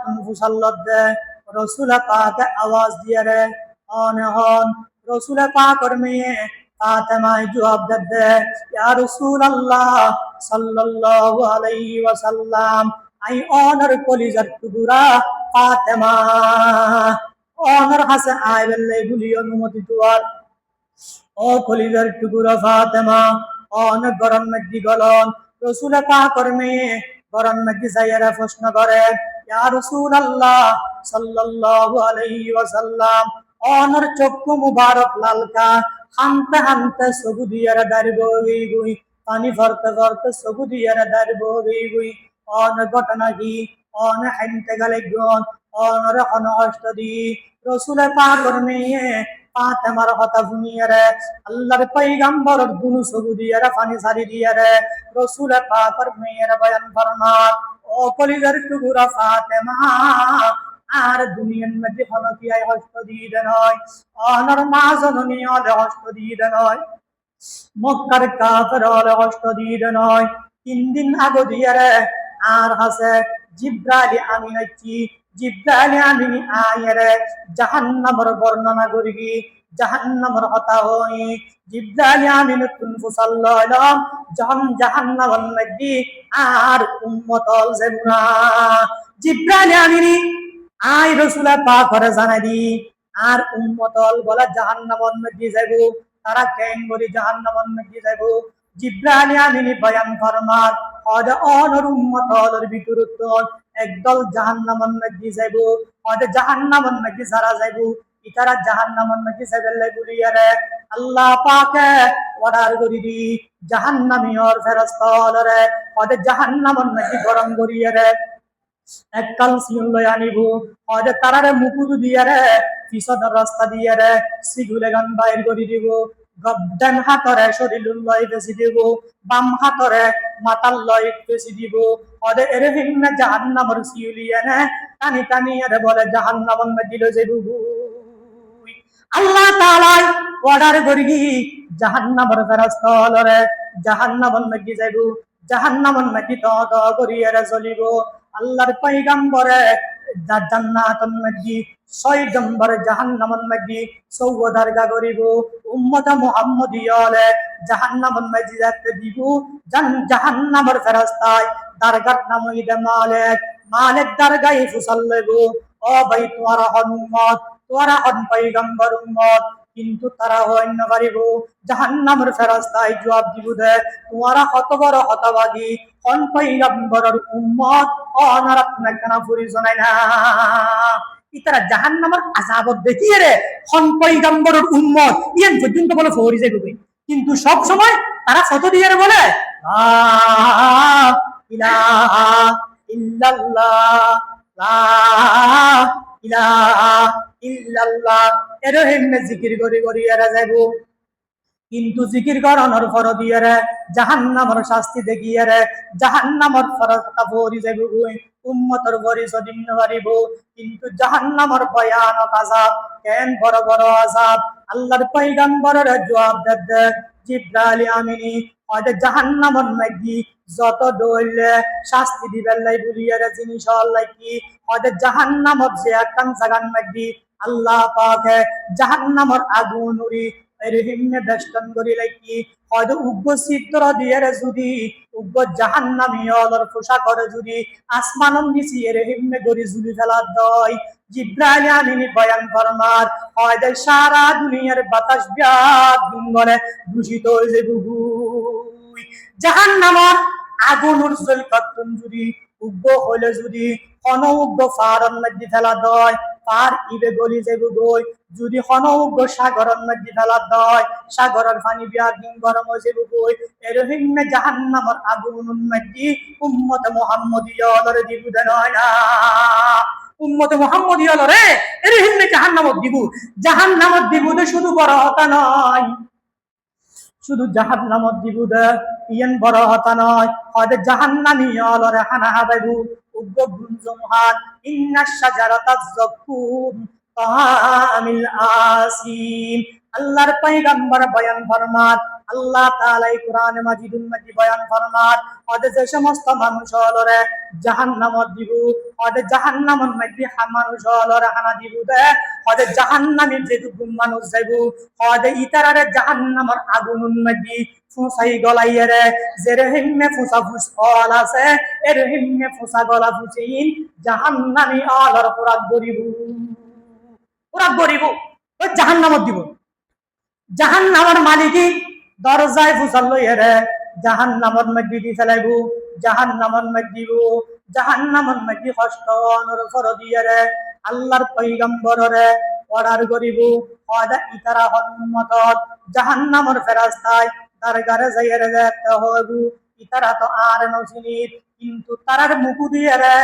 তুন ফুসাল্লত দে। রসুল পাকে আওয়াজ দিয়ে রে। অন হন, রসুল পাকর মেয়ে ফাতেমায় জবাব দে ইয়া রসুল আল্লাহ সাল্লাল্লাহু আলাইহি ওয়াসাল্লাম, আই অনর কলিজার টুকুরা ফাতেমা। অনর হাসে আই বেল্লে গুলি অনুমতি তুয়ার। ও কলিজার টুকুরা ফাতেমা, অন গরম মধ্যে গলন। রসুল পাকর মেয়ে গরম মধ্যে যাইয়ারা প্রশ্ন করে ইয়া রসুল অনর চক্ষু মুবারক লালকা হানতে হানতে সবু দিয়ারা দাঁড়ি বই গুই পানি ভরতে ভরতে সবু দিয়ারা দাঁড়ি বই গুই অন ঘটনা কি অন হাইনতে গেলে গুণ অনর অন অষ্ট দি রসুলের পাকর মেয়ে, ফাতেমার কথা শুনিয়ে রে, আল্লাহর পৈগম্বর দুনু সবু দিয়ে রে পানি সারি দিয়ে রে, রসুল পাকর মেয়ের বয়ান ফরমার ও টুকুরা টুকুরা ফাতেমা, আর দুনিয়ার মধ্যে হলো কি আয় হস্ত দিয়ে নয় অনর মা জননী হলে হস্ত দিয়ে নয়, মক্কার কাফের হলে হস্ত দিয়ে নয়, তিন দিন আগে দিয়ে আর হাসে জিব্রাইল, আমি হচ্ছি জিব্রাইল আমি আয়েরে জাহান্নামর বর্ণনা করিবি, জাহান্নামর হতা হই। জিব্রাইল আমি নতুন ফুসাল্লাম জাহান জাহান্নামর মধ্যে আর উম্মতল জেবুনা জিব্রাইল আমিনি আই রসুলা পা করে জানাই দি, আর উম্মতল বলা জাহান্নামর মধ্যে যাইব, তারা কেন করি জাহান্নামর মধ্যে যাইব? জিব্রাইল আমিনি বয়ান ফরমার হদ একদল জাহান্নামন মধ্যে যাইব হয়তো জাহান্নামন মধ্যে সারা যাইব, ইতারা জাহান্নামন মধ্যে যাইবেলে গুলিয়ারে আল্লাহ পাকে অর্ডার করি দি জাহান্নামিয়র ফেরস্তলরে হয়তো জাহান্নামন মধ্যে গরম করিয়ারে এককাল সিয়ন লই আনিব হয়তো তারারে মুকুট দিয়ারে পিছনের রাস্তা দিয়ারে সিগুলে গান বাইর করে দিব। ডান হাতরে শরীর লই বেশি দিব বাম হাতরে মাতাল লই বেশি দিব ওদে এরে হিন্না জাহান্নামর সিউলিয়া না টানি টানি এরে বলে জাহান্নামন মধ্যে লই যাইব আল্লাহ অর্ডার করি জাহান্নামর করি এরে চলিব। আল্লাহর জান্নাতন মধ্যে ছয় নম্বর জাহান্নামন মধ্যে চৌদার গা করিব উম্মত মুহাম্মদিয়লে জাহান্নামন মধ্যে যাতে দিব। জাহান্নামর ফেরেশতায় দারগাত নামই দে মালেক মালেক দারগাই ফুসাল লইব ও ভাই তোমার হন উম্মত তোমার হন পৈগম্বর উম্মত কিন্তু তারা অন্য পারিব জাহান্নামের ফেরাস্তায় জবাব দিব দে। তোমারা কত বড় হতবাদী। পয়গম্বরের উম্মত। অনারাত না। কেন পরিচয় না ইতারা আজাবত দেখিয়ে রে উম্মত। পর্যন্ত বলে কিন্তু সব সময় তারা কত দিয়ে বলে ইলাহা ইল্লাল্লাহ, লা কিন্তু জিকির করানোর ফর দিয়ে রে জাহান্নামর শাস্তি দেখিয়ে রে জাহান্নামর ফরজ কাপড়ি যাইব উম্মতর বরি সদিন পারিব কিন্তু জাহান্নামর ভয়ানক আজাব কেন বড় বড় আজাব আল্লাহর পয়গম্বরের জবাব দে। জিব্রাইল আমিনি হয়তো জাহান্নামর নাকি যত দৌড়লে শাস্তি দিবেন লাই বলিয়ার জিনিস আল্লাহ কি হয়তো জাহান্নামর যে একখান জাগান নাকি আল্লাহ পাকে জাহান্নামর আগুন উড়ি রহিমনে বেষ্টন করি লাইকি হয়তো উগ্র চিত্র দিয়ে যদি, উগ্র জাহান্নামি অলর পোশাক করে যদি আসমানন নিচি এর গড়ি ঝুলি ফেলা দয়। জিব্রাইল আমিনি বয়ান ফরমার হয়তো সারা দুনিয়ার বাতাস ব্যাগ গুঙ্গনে দূষিত হয়ে যাবে গুগুই। জাহান্নামর আগুন উজ্জ্বল করতুন যদি, উগ্র হইলে যদি, কোন উগ্র ফারন মধ্যে ফেলা দয়। পার ইবে গলি যাবে গই যদি হন উগ্র সাগরন মধ্যে ফেলা দয়। সাগরের পানি বিয়ার দিন গরম যাবে গই এরহিমে জাহান্নামর আগুন মধ্যে উম্মত মুহাম্মদিয়লরে দিব নয় না উম্মত মুহাম্মদিয়লরে এরহিমে জাহান্নামত দিব। জাহান্নামত দিব শুধু বড় হতা নয়। শুধু জাহান নামত দিব দে, ইয়েন বড় হতা নয়। হয়তো জাহান নামি অলরে হানা হাবাইবু। উগ্র গুঞ্জমহান ইন্না শাজারাতা জাকুম তাহামিল আসিম। আল্লাহর পয়গম্বর বয়ান ফরমান আল্লাহ তাআলা এই কোরআনে মাজিদুল মধ্যে বয়ান ফরমার, ওদের যে সমস্ত মানুষ হলরে জাহান্নামত দিব, ওদের জাহান্নামত হা- মানুষ হলরে হানা দিব দে, ওদের জাহান্নামের যেটুকু মানুষ যাইব, ওদের ইতারারে জাহান্নামর আগুন মধ্যে ফুসাই গলাইয়ে রে, যে রহিমে ফুসা ফুস অল আছে, এ রহিমে ফুসা গলা ফুসিন জাহান্নামি অলর পুরাত গরিব পুরাত গরিব জাহান্নামত দিব। জাহান্নামর মালিকি দরজায় ফুসাল লইয়ে জাহান জাহান্নামর মধ্যে দি ফেলাইবো জাহান্নামর মধ্যে দিব জাহান্নামর মধ্যে কষ্ট অনর ফর দিয়ে রে, আল্লাহর পৈগম্বর রে, অর্ডার করিব ওয়াদা ইতারা হন্মত জাহান্নামর ফেরাস্তায় তার গারে যাইয়ে রে দেখতে হইবু, ইতারা তো আর নসিনির, কিন্তু তারার মুকু দিয়ে রে,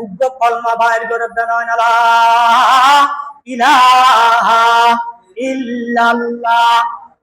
উগ্র কলমা বাইর করে দেন লা ইলাহা ইল্লাল্লাহ।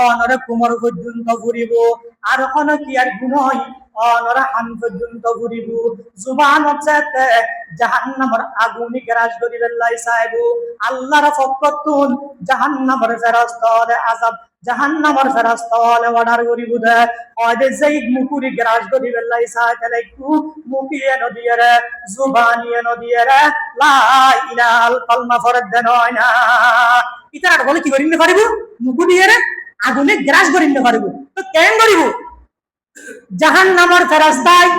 অনরে কোমর পর্যন্ত ঘুরিব। আর অনতিয়ার গুণ হয়? অনরে হান পর্যন্ত ঘুরিব। জুবান হচ্ছে জাহান্নামর আগুনি গ্যারাজ করিবেন লাই চাইবু আল্লাহর ফকতুন জাহান্নামর ফেরস্তলে আযাব। জাহান্নামর ফেরস্তলে অর্ডার করিব দে। অদে যেই মুকুরি গ্রাস করিবে লাই সাইতে একটু মুকিয়ে নদিয়ে রে, জুবানিয়ে নদিয়ে রে। লা ইলাল কলমা ফরদ দেন হয় না। ইতারা বলে কি করিতে পারিব মুকু দিয়ে রে। আগুনে গ্রাস করিতে পারিব। তো কেন করিব জাহান্নামর ফেরস্তায়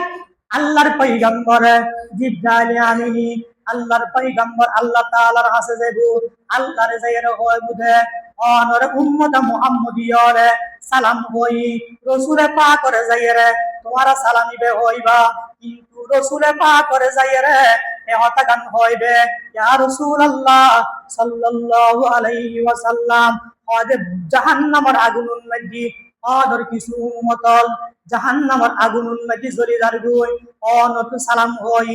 আল্লাহর পৈগম্বর জিব্রাইল আমিনি, আল্লাহর পৈগম্বর আল্লাহ তাআলার হাসে যাইবো। আল্লাহর যাইরে হয় বুঝে অনর উম্মত মুহাম্মদিয়রে সালাম হই রসুলে পাক করে যাইরে তোমারা সালামিবে হইবা, কিন্তু রসুলে পাক করে যাইরে এ হতাগান হইবে। ইয়া রাসূলুল্লাহ সাল্লাল্লাহু আলাইহি ওয়াসাল্লাম জাহান্নামের আগুনের মধ্যে অদর কিছু আগুনের মধ্যে জ্বলি দাঁড়গুই অনত সালাম হই,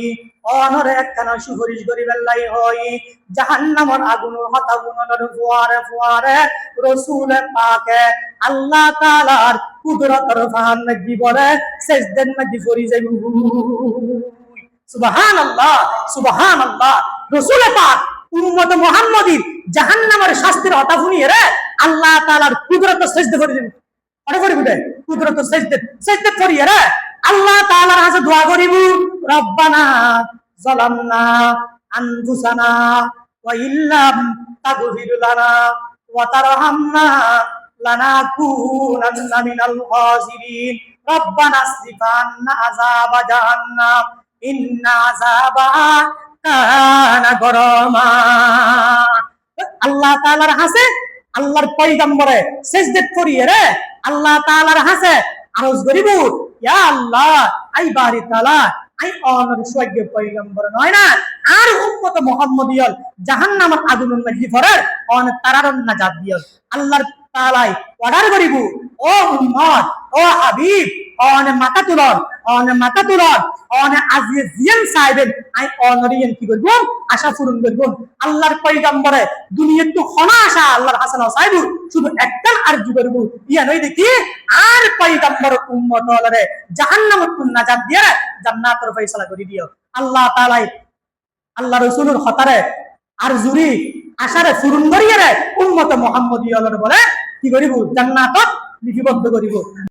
অনর একখানা সুহরিশ করিবেন লাই হই। গুণনের ফুয়ারে ফুয়ারে রসুল পাকে আল্লাহ তাআলার কুদরতর ফাহান মধ্যে বলে সেজদেন মধ্যে ফরি যাইব। সুবহানাল্লাহ সুবহানাল্লাহ, রসুল পাক, উম্মত মুহাম্মদীর জাহান্নামের শাস্তির হতা শুনিয়ে রে আল্লাহ তাআলার কুদরত সেজদে করে দিবেন আরে করিব দে কুদরত সেজদে সেজদে করিয়ে রে আল্লাহ তাআলার কাছে দোয়া করিব, রব্বানা যালামনা আনফুসানা ওয়া তাগফির লানা ওয়া তারহামনা লানাকুনান্না মিনাল খাসিরিন। রব্বানা আসরিফ আযাব জাহান্নাম, ইন্না আযাবাহা কানা গরমা। আল্লাহ তাআলার হাসে আল্লাহর পয়গম্বরে সেজদে করিয়ে রে, আল্লাহ তাআলার হাসে আরজ করিব, ইয়া আল্লাহ, আই বারি তাআলা আই অনর সৈগ্য পয়গম্বর নয় না? আর উম্মত মুহাম্মদিয়ল, জাহান্নামের আগুনের মধ্যে পড়ার অন তারারন নাজাত দিয়ল। আল্লাহর তাআলাই অর্ডার করিব, ও উম্মত, ও হাবিব, অনে মাথা তুলন অনে মাথা তুলন অনে আজিয়ে আই অনরিয়েন কি আশা পূরণ আল্লাহর তো আশা আল্লাহর হাসান সাহেব শুধু একটান আরজু করব। ইয়া নই দেখি, আর দিয়ে ফয়সালা করে দিও। আল্লাহ তাআলাই আল্লাহ রসুলের হতারে আর জুরি আশারে পূরণ করিয়ে উম্মত বলে কি করিব? জান্নাতত লিপিবদ্ধ করিব।